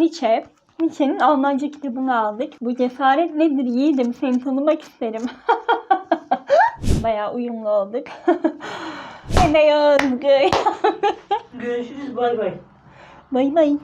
Nietzsche. Nietzsche'nin Almanca kitabını aldık. Bu cesaret nedir yiğidim seni tanımak isterim. Bayağı uyumlu olduk. ne Yazgı. Görüşürüz bay bay. Bay bay.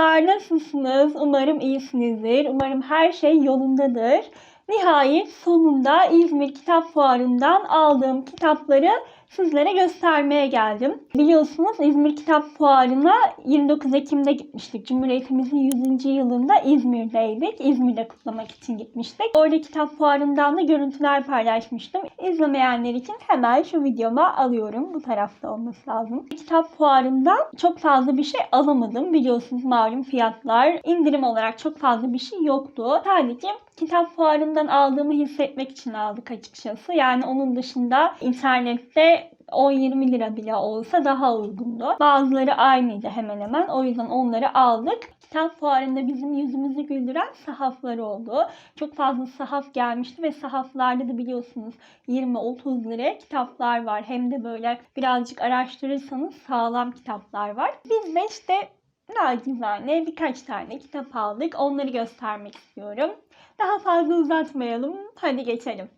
Merhabalar, nasılsınız? Umarım iyisinizdir. Umarım her şey yolundadır. Nihayet sonunda İzmir Kitap Fuarı'ndan aldığım kitapları sizlere göstermeye geldim. Biliyorsunuz İzmir Kitap Fuarı'na 29 Ekim'de gitmiştik. Cumhuriyetimizin 100. yılında İzmir'deydik. İzmir'de kutlamak için gitmiştik. Orada kitap fuarından da görüntüler paylaşmıştım. İzlemeyenler için hemen şu videoma alıyorum. Bu tarafta olması lazım. Kitap fuarından çok fazla bir şey alamadım. Biliyorsunuz malum fiyatlar indirim olarak çok fazla bir şey yoktu. Sadece kitap fuarından aldığımı hissetmek için aldık açıkçası. Yani onun dışında internette 10-20 lira bile olsa daha uygundu. Bazıları aynıydı hemen hemen. O yüzden onları aldık. Kitap fuarında bizim yüzümüzü güldüren sahaflar oldu. Çok fazla sahaf gelmişti ve sahaflarda da biliyorsunuz 20-30 liraya kitaplar var. Hem de böyle birazcık araştırırsanız sağlam kitaplar var. Biz de işte nacizane birkaç tane kitap aldık. Onları göstermek istiyorum. Daha fazla uzatmayalım. Hadi geçelim.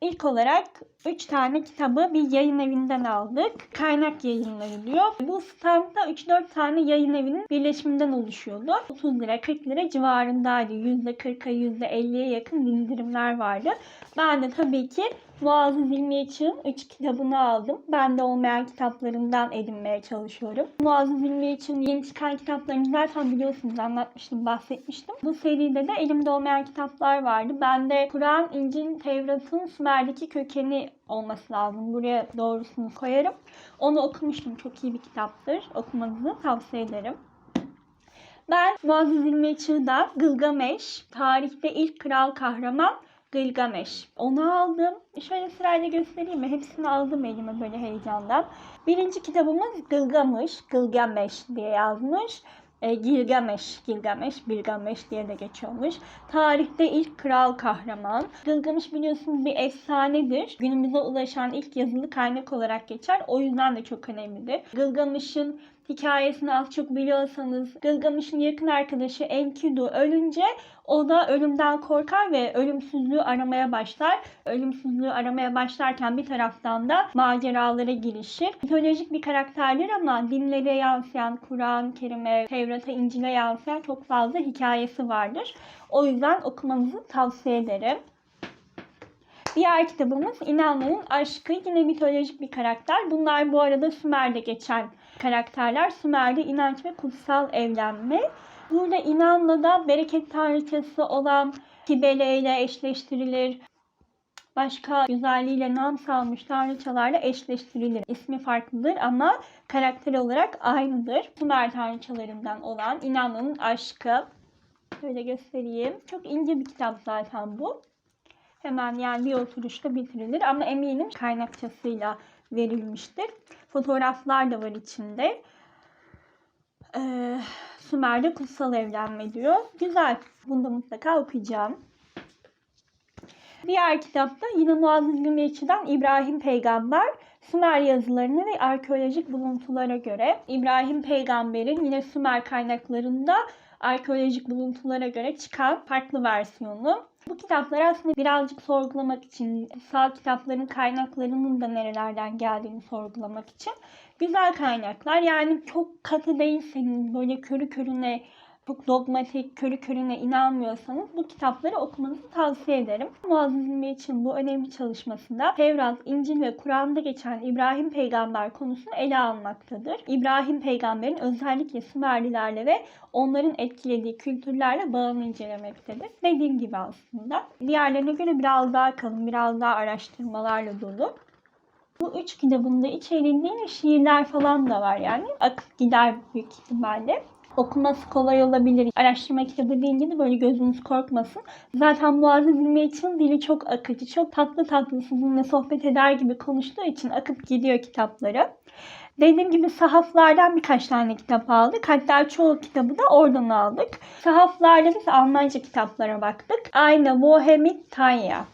İlk olarak 3 tane kitabı bir yayın evinden aldık. Kaynak yayınları diyor. Bu standta 3-4 tane yayın evinin birleşiminden oluşuyordu. 30 lira 40 lira civarındaydı. %40'a %50'ye yakın indirimler vardı. Ben de tabii ki Muazzez İlmiyeç'in 3 kitabını aldım. Bende olmayan kitaplarından edinmeye çalışıyorum. Muazzez İlmiyeç'in yeni çıkan kitaplarını zaten biliyorsunuz anlatmıştım, bahsetmiştim. Bu seride de elimde olmayan kitaplar vardı. Bende Kur'an, İncil, Tevrat'ın Sümer'deki kökeni olması lazım. Buraya doğrusunu koyarım. Onu okumuştum. Çok iyi bir kitaptır. Okumanızı tavsiye ederim. Ben Muazzez Çığ'da Gılgameş, tarihte ilk kral kahraman Gılgameş. Onu aldım. Şöyle sırayla göstereyim mi? Hepsini aldım elime böyle heyecandan. Birinci kitabımız Gılgamış, Gılgameş diye yazmış. E, Gilgameş, Gilgameş, Bilgameş diye de geçiyormuş. Tarihte ilk kral kahraman. Gılgamış biliyorsunuz bir efsanedir. Günümüze ulaşan ilk yazılı kaynak olarak geçer. O yüzden de çok önemlidir. Gılgamış'ın hikayesini az çok biliyorsanız Gılgamış'ın yakın arkadaşı Enkidu ölünce o da ölümden korkar ve ölümsüzlüğü aramaya başlar. Ölümsüzlüğü aramaya başlarken bir taraftan da maceralara girişir. Mitolojik bir karakterdir ama dinlere yansıyan, Kur'an-ı Kerim'e, Tevrat'a, İncil'e yansıyan çok fazla hikayesi vardır. O yüzden okumanızı tavsiye ederim. Diğer kitabımız İnanlı'nın Aşkı. Yine mitolojik bir karakter. Bunlar bu arada Sümer'de geçen karakterler. Sümer'de inanç ve kutsal evlenme. Burada İnanlı'da bereket tanrıçası olan Kibele ile eşleştirilir. Başka güzelliğiyle nam salmış tanrıçalarla eşleştirilir. İsmi farklıdır ama karakter olarak aynıdır. Sümer tanrıçalarından olan İnanlı'nın Aşkı. Şöyle göstereyim. Çok ince bir kitap zaten bu. Hemen yani bir oturuşta bitirilir ama eminim kaynakçasıyla verilmiştir. Fotoğraflar da var içinde. Ee, Sümer'de kutsal evlenme diyor. Güzel. Bunu da mutlaka okuyacağım. Diğer kitapta yine Muazzez Gümrüç'ten İbrahim Peygamber Sümer yazılarına ve arkeolojik buluntulara göre İbrahim Peygamber'in yine Sümer kaynaklarında arkeolojik buluntulara göre çıkan farklı versiyonu. Bu kitaplar aslında birazcık sorgulamak için, sağ kitapların kaynaklarının da nerelerden geldiğini sorgulamak için güzel kaynaklar. Yani çok katı değilseniz, böyle körü körüne, çok dogmatik, körü körüne inanmıyorsanız bu kitapları okumanızı tavsiye ederim. Muazzez için bu önemli çalışmasında Tevrat, İncil ve Kur'an'da geçen İbrahim peygamber konusunu ele almaktadır. İbrahim peygamberin özellikle Sümerlilerle ve onların etkilediği kültürlerle bağını incelemektedir. Dediğim gibi aslında. Diğerlerine göre biraz daha kalın, biraz daha araştırmalarla dolu. Bu üç kitabın da içeriğinde şiirler falan da var yani. Akıp gider büyük ihtimalle okuması kolay olabilir. Araştırma kitabı deyince de böyle gözünüz korkmasın. Zaten Muazzez için dili çok akıcı, çok tatlı tatlı sizinle sohbet eder gibi konuştuğu için akıp gidiyor kitapları. Dediğim gibi sahaflardan birkaç tane kitap aldık. Hatta çoğu kitabı da oradan aldık. Sahaflarda biz Almanca kitaplara baktık. Aynı Wohemit Tanya.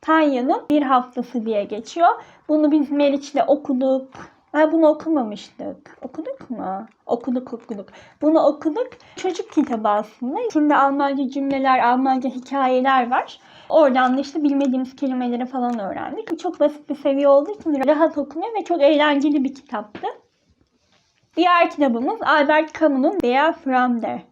Tanya'nın bir haftası diye geçiyor. Bunu biz Meriç'le okuduk. Ha, bunu okumamıştık. Okuduk mu? Okuduk okuduk. Bunu okuduk. Çocuk kitabı aslında. İçinde Almanca cümleler, Almanca hikayeler var. Oradan da işte bilmediğimiz kelimeleri falan öğrendik. Çok basit bir seviye olduğu için rahat okunuyor ve çok eğlenceli bir kitaptı. Diğer kitabımız Albert Camus'un Der Fremde.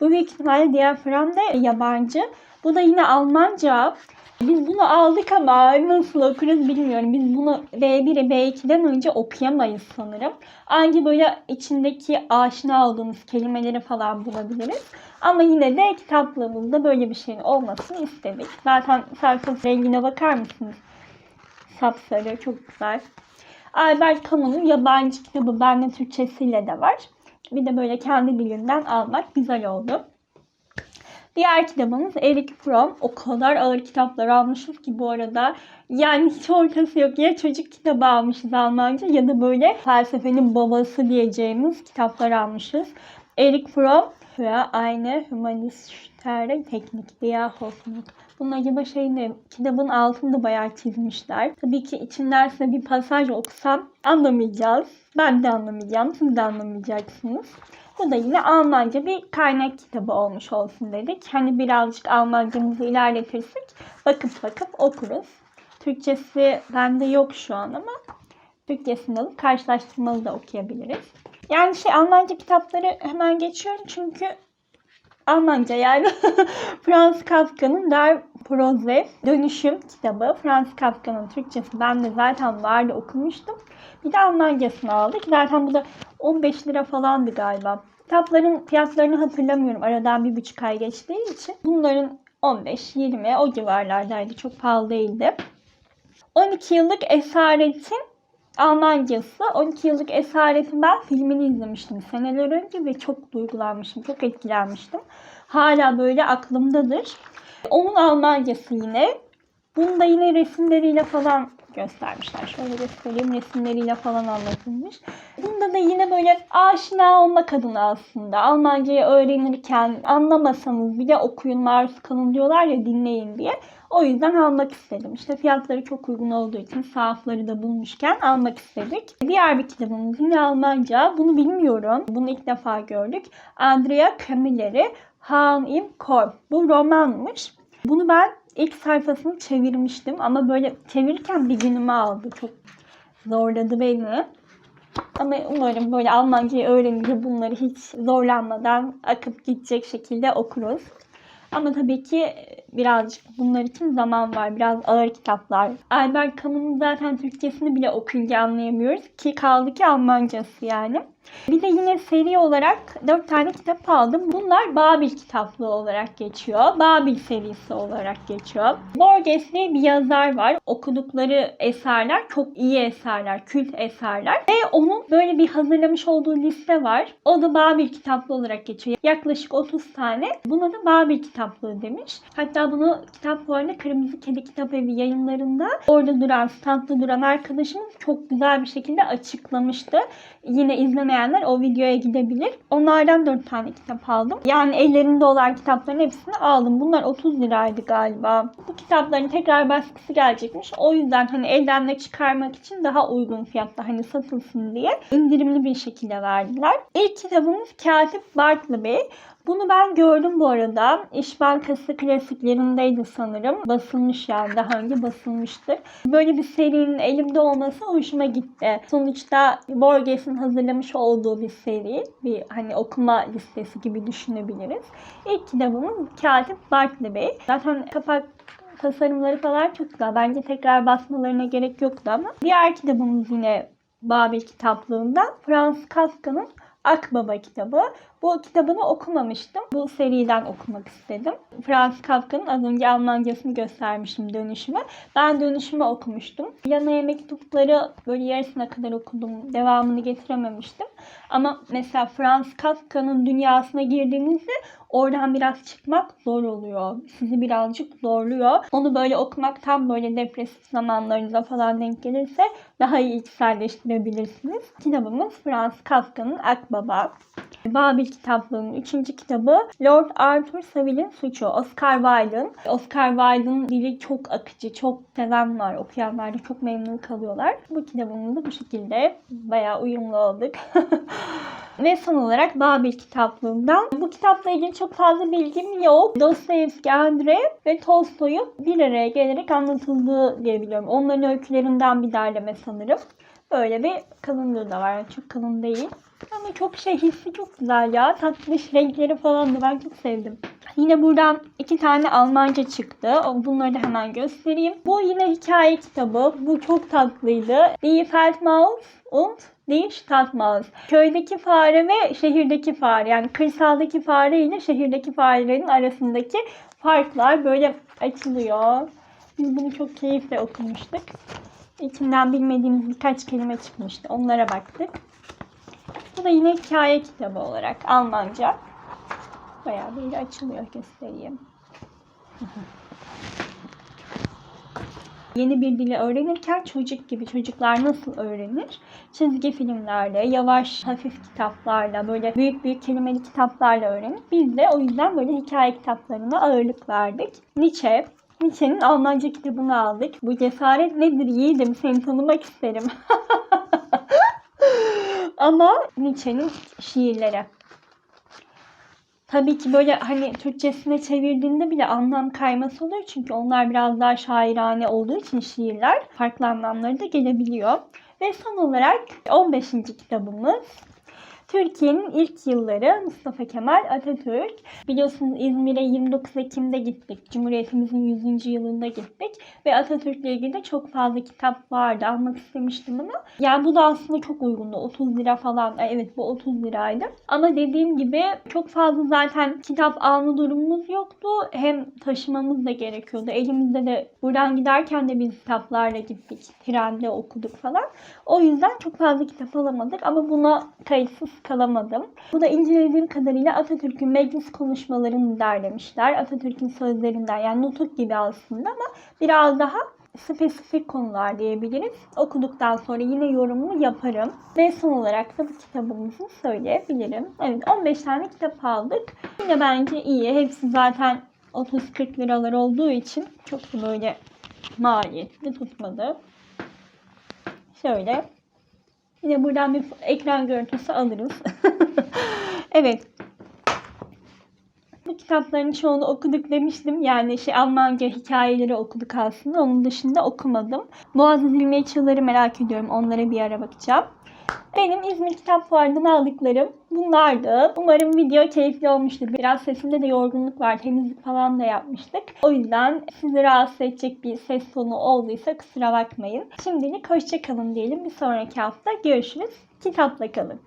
Bu büyük ihtimalle Der Fremde yabancı. Bu da yine Almanca. Biz bunu aldık ama nasıl okuruz bilmiyorum. Biz bunu B1'e B2'den önce okuyamayız sanırım. Anca böyle içindeki aşina olduğumuz kelimeleri falan bulabiliriz. Ama yine de kitaplığımızda böyle bir şeyin olmasını istedik. Zaten sayfası rengine bakar mısınız? Sapsarı çok güzel. Albert Camus'un yabancı kitabı bende Türkçesiyle de var. Bir de böyle kendi dilinden almak güzel oldu. Diğer kitabımız Eric Fromm. O kadar ağır kitaplar almışız ki bu arada. Yani hiç ortası yok. Ya çocuk kitabı almışız Almanca ya da böyle felsefenin babası diyeceğimiz kitaplar almışız. Eric Fromm ve aynı Humanistische Teknik diye Hoffnung. Bunun acaba şey ne? Kitabın altını da bayağı çizmişler. Tabii ki içinden bir pasaj okusam anlamayacağız. Ben de anlamayacağım. Siz de anlamayacaksınız. Bu da yine Almanca bir kaynak kitabı olmuş olsun dedik. Hani birazcık Almancamızı ilerletirsek bakıp bakıp okuruz. Türkçesi bende yok şu an ama Türkçesini alıp karşılaştırmalı da okuyabiliriz. Yani şey Almanca kitapları hemen geçiyorum çünkü Almanca yani Franz Kafka'nın Der Prose Dönüşüm kitabı. Franz Kafka'nın Türkçesi bende zaten vardı okumuştum. Bir de Almancasını aldık. Zaten bu da 15 lira falandı galiba. Kitapların fiyatlarını hatırlamıyorum. Aradan bir buçuk ay geçtiği için. Bunların 15-20 o civarlardaydı. Çok pahalı değildi. 12 yıllık esaretin Almancası. 12 yıllık esaretin ben filmini izlemiştim seneler önce ve çok duygulanmıştım. Çok etkilenmiştim. Hala böyle aklımdadır. Onun Almancası yine. Bunu da yine resimleriyle falan göstermişler. Şöyle göstereyim resimleriyle falan anlatılmış. Bunda da yine böyle aşina olmak adına aslında. Almancayı öğrenirken anlamasanız bile okuyun maruz kalın diyorlar ya dinleyin diye. O yüzden almak istedim. İşte fiyatları çok uygun olduğu için sahafları da bulmuşken almak istedik. Diğer bir kitabımız yine Almanca. Bunu bilmiyorum. Bunu ilk defa gördük. Andrea Camilleri Han im Korb. Bu romanmış. Bunu ben ilk sayfasını çevirmiştim ama böyle çevirirken bir günümü aldı. Çok zorladı beni. Ama umarım böyle Almancayı öğrenince bunları hiç zorlanmadan akıp gidecek şekilde okuruz. Ama tabii ki birazcık bunlar için zaman var. Biraz ağır kitaplar. Albert Camus'un zaten Türkçesini bile okuyunca anlayamıyoruz. Ki kaldı ki Almancası yani. Bir de yine seri olarak 4 tane kitap aldım. Bunlar Babil kitaplığı olarak geçiyor. Babil serisi olarak geçiyor. Borges diye bir yazar var. Okudukları eserler çok iyi eserler, kült eserler. Ve onun böyle bir hazırlamış olduğu liste var. O da Babil kitaplığı olarak geçiyor. Yaklaşık 30 tane. Buna da Babil kitaplığı demiş. Hatta bunu kitap fuarında Kırmızı Kedi Kitap Evi yayınlarında orada duran, standta duran arkadaşımız çok güzel bir şekilde açıklamıştı. Yine izlemeyenler o videoya gidebilir. Onlardan 4 tane kitap aldım. Yani ellerinde olan kitapların hepsini aldım. Bunlar 30 liraydı galiba. Bu kitapların tekrar baskısı gelecekmiş. O yüzden hani elden de çıkarmak için daha uygun fiyatta hani satılsın diye indirimli bir şekilde verdiler. İlk kitabımız Katip Bartleby. Bunu ben gördüm bu arada. İş Bankası klasiklerindeydi sanırım. Basılmış yani daha önce basılmıştır. Böyle bir serinin elimde olması hoşuma gitti. Sonuçta Borges'in hazırlamış olduğu bir seri. Bir hani okuma listesi gibi düşünebiliriz. İlk kitabımız Katip Bartleby. Zaten kapak tasarımları falan çok güzel. Bence tekrar basmalarına gerek yoktu ama. Diğer kitabımız yine Babil kitaplığından Franz Kafka'nın Akbaba kitabı. Bu kitabını okumamıştım. Bu seriden okumak istedim. Franz Kafka'nın az önce Almancasını göstermiştim dönüşümü. Ben dönüşümü okumuştum. Yanaya mektupları böyle yarısına kadar okudum. Devamını getirememiştim. Ama mesela Franz Kafka'nın dünyasına girdiğinizde oradan biraz çıkmak zor oluyor. Sizi birazcık zorluyor. Onu böyle okumak tam böyle depresif zamanlarınıza falan denk gelirse daha iyi içselleştirebilirsiniz. Kitabımız Franz Kafka'nın Akbaba. Babil kitaplığının 3. kitabı Lord Arthur Saville'in Suçu. Oscar Wilde'ın. Oscar Wilde'ın dili çok akıcı, çok seven var. Okuyanlar da çok memnun kalıyorlar. Bu kitabımızda bu şekilde bayağı uyumlu olduk. Ve son olarak Babil kitaplığından. Bu kitapla ilgili çok fazla bilgim yok. Dostoyevski, Andrei ve Tolstoy'un bir araya gelerek anlatıldığı diye biliyorum. Onların öykülerinden bir derleme sanırım. Böyle bir kalınlığı da var. Yani çok kalın değil. Ama çok şey hissi çok güzel ya. Tatlış renkleri falan da ben çok sevdim. Yine buradan iki tane Almanca çıktı. Bunları da hemen göstereyim. Bu yine hikaye kitabı. Bu çok tatlıydı. Die Feldmaus und Die Stadtmaus. Köydeki fare ve şehirdeki fare. Yani kırsaldaki fare ile şehirdeki farelerin arasındaki farklar böyle açılıyor. Biz bunu çok keyifle okumuştuk. İçinden bilmediğimiz birkaç kelime çıkmıştı. Onlara baktık. Bu da yine hikaye kitabı olarak Almanca. Bayağı bir açılıyor göstereyim. Yeni bir dili öğrenirken çocuk gibi çocuklar nasıl öğrenir? Çizgi filmlerle, yavaş, hafif kitaplarla, böyle büyük büyük kelimeli kitaplarla öğrenir. Biz de o yüzden böyle hikaye kitaplarına ağırlık verdik. Nietzsche, Nietzsche'nin Almanca kitabını aldık. Bu cesaret nedir yiğidim seni tanımak isterim. Ama Nietzsche'nin şiirleri. Tabii ki böyle hani Türkçesine çevirdiğinde bile anlam kayması oluyor. Çünkü onlar biraz daha şairane olduğu için şiirler farklı anlamları da gelebiliyor. Ve son olarak 15. kitabımız Türkiye'nin ilk yılları Mustafa Kemal Atatürk. Biliyorsunuz İzmir'e 29 Ekim'de gittik. Cumhuriyetimizin 100. yılında gittik. Ve Atatürk'le ilgili de çok fazla kitap vardı. Almak istemiştim ama. Yani bu da aslında çok uygundu. 30 lira falan. Evet bu 30 liraydı. Ama dediğim gibi çok fazla zaten kitap alma durumumuz yoktu. Hem taşımamız da gerekiyordu. Elimizde de buradan giderken de biz kitaplarla gittik. Trende okuduk falan. O yüzden çok fazla kitap alamadık. Ama buna kayıtsız kalamadım. Bu da incelediğim kadarıyla Atatürk'ün meclis konuşmalarını derlemişler. Atatürk'ün sözlerinden yani nutuk gibi aslında ama biraz daha spesifik konular diyebiliriz. Okuduktan sonra yine yorumumu yaparım. Ve son olarak da bu kitabımızı söyleyebilirim. Evet 15 tane kitap aldık. Yine bence iyi. Hepsi zaten 30-40 liralar olduğu için çok da böyle maliyetli tutmadı. Şöyle Yine buradan bir ekran görüntüsü alırız. evet. Bu kitapların çoğunu okuduk demiştim. Yani şey Almanca hikayeleri okuduk aslında. Onun dışında okumadım. Boğaziçi İlmiye Çığları merak ediyorum. Onlara bir ara bakacağım. Benim İzmir Kitap Fuarı'ndan aldıklarım bunlardı. Umarım video keyifli olmuştur. Biraz sesimde de yorgunluk var. Temizlik falan da yapmıştık. O yüzden sizi rahatsız edecek bir ses tonu olduysa kusura bakmayın. Şimdilik hoşça kalın diyelim. Bir sonraki hafta görüşürüz. Kitapla kalın.